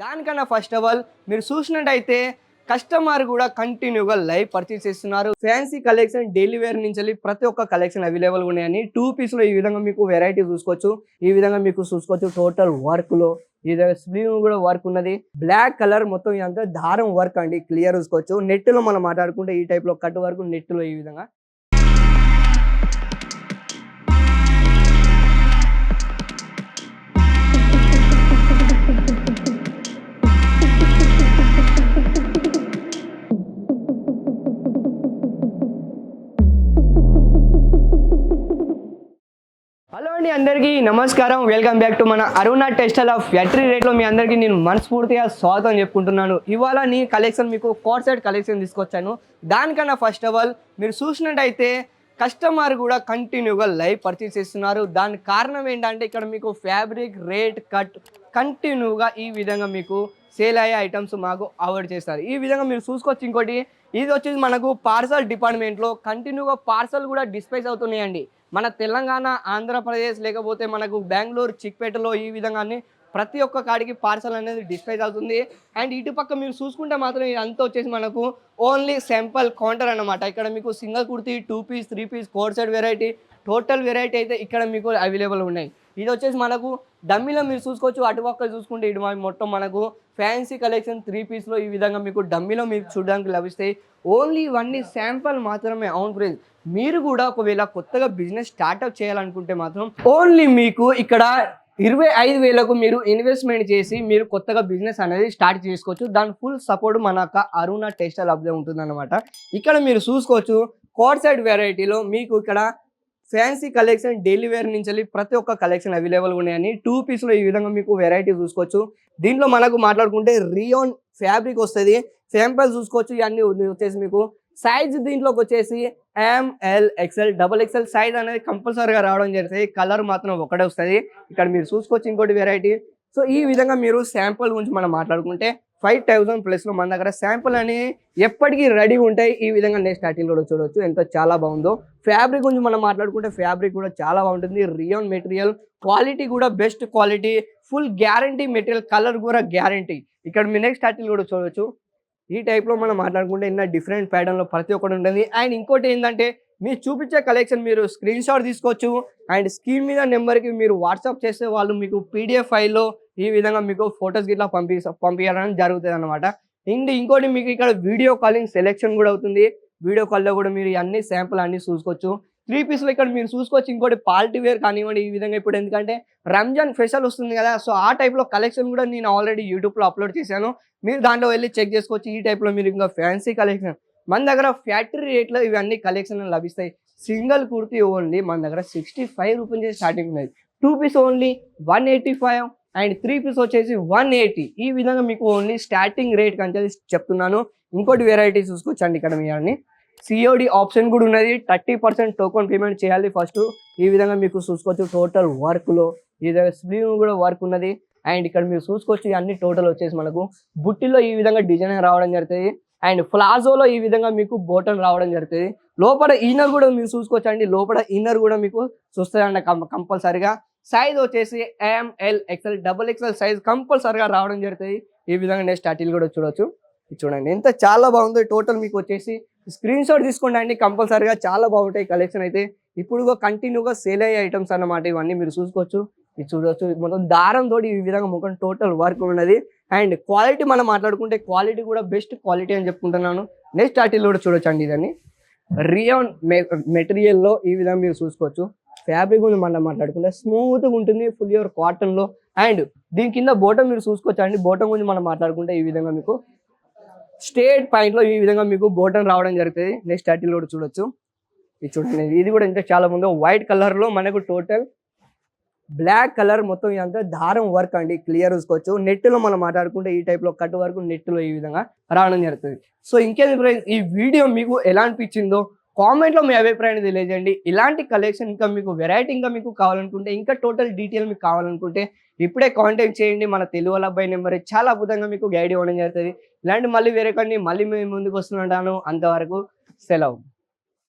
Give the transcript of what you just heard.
దానికన్నా first of all మీరు చూసినట్టయితే కస్టమర్ కూడా కంటిన్యూగా లైవ్ పర్చేస్ చేస్తున్నారు. ఫ్యాన్సీ కలెక్షన్ డైలీ వేర్ నుంచి వెళ్ళి ప్రతి ఒక్క కలెక్షన్ అవైలబుల్ ఉన్నాయని టూ పీస్లో ఈ విధంగా మీకు వెరైటీ చూసుకోవచ్చు. ఈ విధంగా మీకు చూసుకోవచ్చు టోటల్ వర్క్లో. ఈ విధంగా స్లీవ్ కూడా వర్క్ ఉన్నది. బ్లాక్ కలర్ మొత్తం ఇదంతా దారం వర్క్ అండి. క్లియర్ చూసుకోవచ్చు. నెట్లో మనం మాట్లాడుకుంటే ఈ టైప్లో కట్ వర్క్ నెట్లో ఈ విధంగా అండి అందరికీ నమస్కారం. వెల్కమ్ బ్యాక్ టు మన అరుణ టెక్స్టైల్ ఆఫ్ ఫ్యాక్టరీ రేట్లో మీ అందరికీ నేను మనస్ఫూర్తిగా స్వాగతం చెప్పుకుంటున్నాను. ఇవాళ నీ కలెక్షన్ మీకు కోట్ సైడ్ కలెక్షన్ తీసుకొచ్చాను. దానికన్నా ఫస్ట్ ఆఫ్ ఆల్ మీరు చూసినట్టయితే కస్టమర్ కూడా కంటిన్యూగా లైవ్ పర్చేస్ చేస్తున్నారు. దాని కారణం ఏంటంటే ఇక్కడ మీకు ఫ్యాబ్రిక్ రేట్ కట్ కంటిన్యూగా ఈ విధంగా మీకు సేల్ అయ్యే ఐటమ్స్ మాకు అవాయిడ్ చేస్తారు. ఈ విధంగా మీరు చూసుకోవచ్చు ఇంకోటి ఇది వచ్చేసి మనకు పార్సల్ డిపార్ట్మెంట్లో కంటిన్యూగా పార్సల్ కూడా డిస్పైస్ అవుతున్నాయండి. మన తెలంగాణ ఆంధ్రప్రదేశ్ లేకపోతే మనకు బెంగళూరు చిక్పేటలో ఈ విధంగా ప్రతి ఒక్క కాడికి పార్సల్ అనేది డిస్పైజ్ అవుతుంది. అండ్ ఇటుపక్క మీరు చూసుకుంటే మాత్రం ఇదంతా వచ్చేసి మనకు ఓన్లీ సింపుల్ కౌంటర్ అన్నమాట. ఇక్కడ మీకు single kurti two piece three piece coat side variety total variety అయితే ఇక్కడ మీకు అవైలబుల్ ఉన్నాయి. ఇది వచ్చేసి మనకు డమ్మీలో మీరు చూసుకోవచ్చు. అటుపక్క చూసుకుంటే ఇటు మొత్తం మనకు ఫ్యాన్సీ కలెక్షన్ త్రీ పీస్లో ఈ విధంగా మీకు డమ్మీలో మీకు చూడడానికి లభిస్తాయి. ఓన్లీ ఇవన్నీ శాంపుల్ మాత్రమే అవును ఫ్రెండ్స్. మీరు కూడా ఒకవేళ కొత్తగా బిజినెస్ స్టార్ట్అప్ చేయాలనుకుంటే మాత్రం ఓన్లీ మీకు ఇక్కడ ఇరవై ఐదు వేలకు మీరు ఇన్వెస్ట్మెంట్ చేసి మీరు కొత్తగా బిజినెస్ అనేది స్టార్ట్ చేసుకోవచ్చు. దాని ఫుల్ సపోర్ట్ మన యొక్క అరుణ టెక్స్టైల్ అబ్దే ఉంటుందన్నమాట. ఇక్కడ మీరు చూసుకోవచ్చు కోట్ సైడ్ వెరైటీలో మీకు ఇక్కడ ఫ్యాన్సీ కలెక్షన్ డైలీ వేర్ నుంచి వెళ్ళి ప్రతి ఒక్క కలెక్షన్ అవైలబుల్ ఉన్నాయని టూ పీస్లో ఈ విధంగా మీకు వెరైటీ చూసుకోవచ్చు. దీంట్లో మనకు మాట్లాడుకుంటే రియోన్ ఫ్యాబ్రిక్ వస్తుంది. శాంపుల్ చూసుకోవచ్చు ఇవన్నీ వచ్చేసి మీకు. సైజ్ దీంట్లోకి వచ్చేసి M L XL double XL size అనేది కంపల్సరీగా రావడం జరుగుతుంది కలర్ మాత్రం ఒకటే వస్తుంది. ఇక్కడ మీరు చూసుకోవచ్చు ఇంకోటి వెరైటీ సో ఈ విధంగా మీరు శాంపుల్ గురించి మనం మాట్లాడుకుంటే ఫైవ్ థౌసండ్ ప్లస్లో మన దగ్గర శాంపుల్ అని ఎప్పటికీ రెడీ ఉంటాయి. ఈ విధంగా నెక్స్ట్ స్టార్టింగ్ కూడా చూడవచ్చు ఎంత చాలా బాగుందో. ఫ్యాబ్రిక్ గురించి మనం మాట్లాడుకుంటే ఫ్యాబ్రిక్ కూడా చాలా బాగుంటుంది. రియోన్ మెటీరియల్ క్వాలిటీ కూడా best quality. Full guarantee material colour కూడా గ్యారంటీ. ఇక్కడ మీ నెక్స్ట్ స్టార్టింగ్ కూడా చూడవచ్చు ఈ టైప్లో మనం మాట్లాడుకుంటే ఇన్న డిఫరెంట్ ప్యాటర్న్లో ప్రతి ఒక్కటి ఉంటుంది. అండ్ ఇంకోటి ఏంటంటే మీరు చూపించే కలెక్షన్ మీరు స్క్రీన్ షాట్ తీసుకోవచ్చు. అండ్ స్క్రీన్ మీద నెంబర్కి మీరు వాట్సాప్ చేసే వాళ్ళు మీకు పీడిఎఫ్ ఫైల్లో ఈ విధంగా మీకు ఫొటోస్ గిట్లా పంపి పంపించడం జరుగుతుంది అనమాట అండ్ ఇంకోటి మీకు ఇక్కడ వీడియో కాలింగ్ సెలెక్షన్ కూడా అవుతుంది. వీడియో కాల్లో కూడా మీరు అన్ని శాంపుల్ అన్ని చూసుకోవచ్చు. త్రీ పీస్లో ఇక్కడ మీరు చూసుకోవచ్చు ఇంకోటి పార్టీ వేర్ కానివ్వండి ఈ విధంగా ఇప్పుడు ఎందుకంటే రంజాన్ స్పెషల్ వస్తుంది కదా సో ఆ టైప్లో కలెక్షన్ కూడా నేను ఆల్రెడీ యూట్యూబ్లో అప్లోడ్ చేశాను. మీరు దాంట్లో వెళ్ళి చెక్ చేసుకోవచ్చు. ఈ టైప్లో మీరు ఇంకా ఫ్యాన్సీ కలెక్షన్. మన దగ్గర ఫ్యాక్టరీ రేట్లో ఇవన్నీ కలెక్షన్ లభిస్తాయి. సింగిల్ కుర్తీ ఓన్లీ మన దగ్గర సిక్స్టీ ఫైవ్ రూపీస్ స్టార్టింగ్ ఉన్నది two piece only one eighty five and three piece వచ్చేసి వన్ ఎయిటీ. ఈ విధంగా మీకు ఓన్లీ స్టార్టింగ్ రేట్ కంటే చెప్తున్నాను. ఇంకోటి వెరైటీ చూసుకోవచ్చండి ఇక్కడ మీ అన్ని సిఓడి ఆప్షన్ కూడా ఉన్నది. థర్టీ పర్సెంట్ టోకన్ పేమెంట్ చేయాలి ఫస్ట్ ఈ విధంగా మీకు చూసుకోవచ్చు టోటల్ వర్క్లో ఈ విధంగా స్లీవ్ కూడా వర్క్ ఉన్నది. అండ్ ఇక్కడ మీరు చూసుకోవచ్చు అన్ని టోటల్ వచ్చేసి మనకు. బుట్టిలో ఈ విధంగా డిజైన్ రావడం జరుగుతుంది. అండ్ ప్లాజోలో ఈ విధంగా మీకు బోటన్ రావడం జరుగుతుంది. లోపల ఇన్నర్ కూడా మీరు చూసుకోవచ్చు అండి లోపల ఇన్నర్ కూడా మీకు చూస్తుందండి కంపల్సరిగా. సైజ్ వచ్చేసి M L XL double XL size కంపల్సరిగా రావడం జరుగుతుంది. ఈ విధంగా నేను స్టాటిల్ కూడా చూడొచ్చు. ఇది చూడండి ఎంత చాలా బాగుంది. టోటల్ మీకు వచ్చేసి స్క్రీన్ షాట్ తీసుకోండి అండి. కంపల్సరిగా చాలా బాగుంటాయి కలెక్షన్ అయితే. ఇప్పుడు కంటిన్యూగా సేల్ అయ్యే ఐటమ్స్ అన్నమాట ఇవన్నీ మీరు చూసుకోవచ్చు. ఇది చూడవచ్చు మొత్తం దారం తోటి ఈ విధంగా ముఖం టోటల్ వర్క్ ఉన్నది. అండ్ క్వాలిటీ మనం మాట్లాడుకుంటే క్వాలిటీ కూడా బెస్ట్ క్వాలిటీ అని చెప్పుకుంటున్నాను. నెక్స్ట్ ఆర్టిల్ కూడా చూడొచ్చు అండి ఇదని రియోన్ మెటీరియల్లో ఈ విధంగా మీరు చూసుకోవచ్చు. ఫ్యాబ్రిక్ గురించి మనం మాట్లాడుకుంటే స్మూత్గా ఉంటుంది ఫుల్ యువర్ కాటన్లో అండ్ దీని కింద బోటం మీరు చూసుకోవచ్చండి బోటం గురించి మనం మాట్లాడుకుంటే ఈ విధంగా మీకు స్టేట్ పాయింట్లో ఈ విధంగా మీకు బోటం రావడం జరుగుతుంది. నెక్స్ట్ ఆర్టిల్ కూడా చూడొచ్చు. ఇది చూడండి. ఇది కూడా ఇంకా చాలా ముందు వైట్ కలర్లో మనకు టోటల్ బ్లాక్ కలర్ మొత్తం ఇదంతా దారం వర్క్ అండి. క్లియర్ చూసుకోవచ్చు. నెట్లో మనం మాట్లాడుకుంటే ఈ టైప్లో కట్ వర్క్ నెట్లో ఈ విధంగా రావడం జరుగుతుంది. సో ఇంకేది ఈ వీడియో మీకు ఎలా అనిపించిందో కామెంట్లో మీ అభిప్రాయాన్ని తెలియజేయండి. ఇలాంటి కలెక్షన్ ఇంకా మీకు వెరైటీ ఇంకా మీకు కావాలనుకుంటే ఇంకా టోటల్ డీటెయిల్ మీకు కావాలనుకుంటే ఇప్పుడే కాంటాక్ట్ చేయండి. మన తెలుగు వాళ్ళ అబ్బాయి నెంబర్ చాలా అద్భుతంగా మీకు గైడ్ ఇవ్వడం జరుగుతుంది. ఇలాంటి మళ్ళీ వేరే కొన్ని మళ్ళీ మేము ముందుకు వస్తుంటాను అంతవరకు సెలవు.